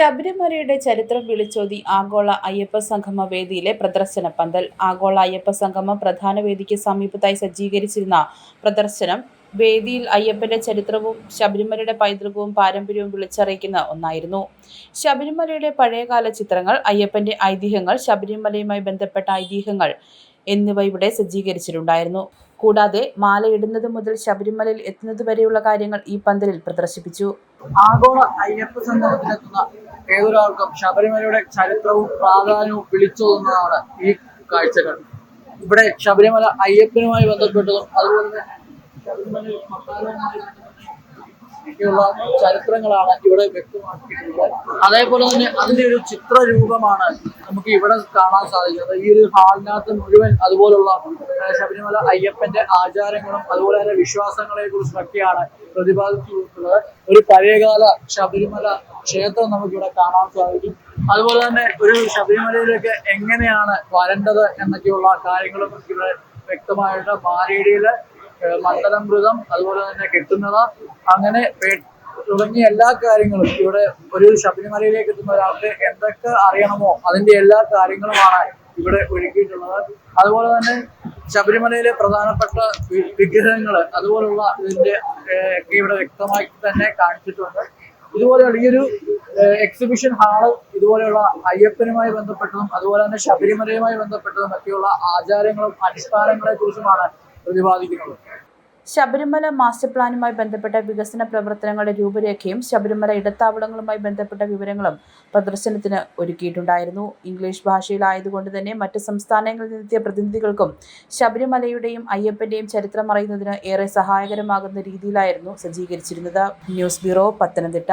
ശബരിമലയുടെ ചരിത്രം വിളിച്ചോതി ആഗോള അയ്യപ്പ സംഗമ വേദിയിലെ പ്രദർശന പന്തൽ. ആഗോള അയ്യപ്പ സംഗമ പ്രധാന വേദിക്ക് സമീപത്തായി സജ്ജീകരിച്ചിരുന്ന പ്രദർശനം. വേദിയിൽ അയ്യപ്പന്റെ ചരിത്രവും ശബരിമലയുടെ പൈതൃകവും പാരമ്പര്യവും വിളിച്ചറിയിക്കുന്ന ഒന്നായിരുന്നു. ശബരിമലയുടെ പഴയകാല ചിത്രങ്ങൾ അയ്യപ്പന്റെ ഐതിഹ്യങ്ങൾ ശബരിമലയുമായി ബന്ധപ്പെട്ട ഐതിഹ്യങ്ങൾ എന്നിവ ഇവിടെ സജ്ജീകരിച്ചിട്ടുണ്ടായിരുന്നു. കൂടാതെ മാലയിടുന്നത് മുതൽ ശബരിമലയിൽ എത്തുന്നത് വരെയുള്ള കാര്യങ്ങൾ ഈ പന്തലിൽ പ്രദർശിപ്പിച്ചു. ആഗോള അയ്യപ്പ സംഗമത്തിലെത്തുന്ന ഏതൊരാൾക്കും ശബരിമലയുടെ ചരിത്രവും പ്രാധാന്യവും വിളിച്ചോതുന്നതാണ് ഈ കാഴ്ചകൾ. ഇവിടെ ശബരിമല അയ്യപ്പനുമായി ബന്ധപ്പെട്ടതും അതുപോലെ തന്നെ ശബരിമലയിൽ ഒക്കെയുള്ള ചരിത്രങ്ങളാണ് ഇവിടെ വ്യക്തമാക്കിയിട്ടുള്ളത്. അതേപോലെ തന്നെ അതിന്റെ ഒരു ചിത്രരൂപമാണ് നമുക്ക് ഇവിടെ കാണാൻ സാധിക്കുന്നത്. ഈ ഒരു ഹാളിനകത്ത് മുഴുവൻ അതുപോലുള്ള ശബരിമല അയ്യപ്പന്റെ ആചാരങ്ങളും അതുപോലെ തന്നെ വിശ്വാസങ്ങളെ കുറിച്ചൊക്കെയാണ് പ്രതിപാദിച്ചു കൊടുക്കുന്നത് ഒരു പഴയകാല ശബരിമല ക്ഷേത്രം നമുക്കിവിടെ കാണാൻ സാധിക്കും. അതുപോലെ തന്നെ ഒരു ശബരിമലയിലേക്ക് എങ്ങനെയാണ് വരേണ്ടത് എന്നൊക്കെയുള്ള കാര്യങ്ങളും ഇവിടെ വ്യക്തമായിട്ട് മാരേടിയിൽ മണ്ഡലമൃതം അതുപോലെ തന്നെ കെട്ടുന്നത അങ്ങനെ തുടങ്ങിയ എല്ലാ കാര്യങ്ങളും ഇവിടെ ഒരു ശബരിമലയിലേക്ക് എത്തുന്ന ഒരാൾക്ക് എന്തൊക്കെ അറിയണമോ അതിന്റെ എല്ലാ കാര്യങ്ങളുമാണ് ഇവിടെ ഒരുക്കിയിട്ടുള്ളത്. അതുപോലെ തന്നെ ശബരിമലയിലെ പ്രധാനപ്പെട്ട വിഗ്രഹങ്ങൾ അതുപോലുള്ള ഇതിന്റെ ഒക്കെ ഇവിടെ വ്യക്തമായി തന്നെ കാണിച്ചിട്ടുണ്ട്. ഇതുപോലെയുള്ള ഈ ഒരു എക്സിബിഷൻ ഹാൾ ഇതുപോലെയുള്ള അയ്യപ്പനുമായി ബന്ധപ്പെട്ടതും അതുപോലെ തന്നെ ശബരിമലയുമായി ബന്ധപ്പെട്ടതും ഒക്കെയുള്ള ആചാരങ്ങളും അനുഷ്ഠാനങ്ങളെ കുറിച്ചുമാണ് പ്രതിപാദിക്കുന്നത്. ശബരിമല മാസ്റ്റർ പ്ലാനുമായി ബന്ധപ്പെട്ട വികസന പ്രവർത്തനങ്ങളുടെ രൂപരേഖയും ശബരിമല ഇടത്താവളങ്ങളുമായി ബന്ധപ്പെട്ട വിവരങ്ങളും പ്രദർശനത്തിന് ഒരുക്കിയിട്ടുണ്ടായിരുന്നു. ഇംഗ്ലീഷ് ഭാഷയിലായതുകൊണ്ട് തന്നെ മറ്റ് സംസ്ഥാനങ്ങളിൽ നിന്നെത്തിയ പ്രതിനിധികൾക്കും ശബരിമലയുടെയും അയ്യപ്പന്റെയും ചരിത്രം അറിയുന്നതിന് ഏറെ സഹായകരമാകുന്ന രീതിയിലായിരുന്നു സജ്ജീകരിച്ചിരുന്നത്. News bureau Pathanamthitta.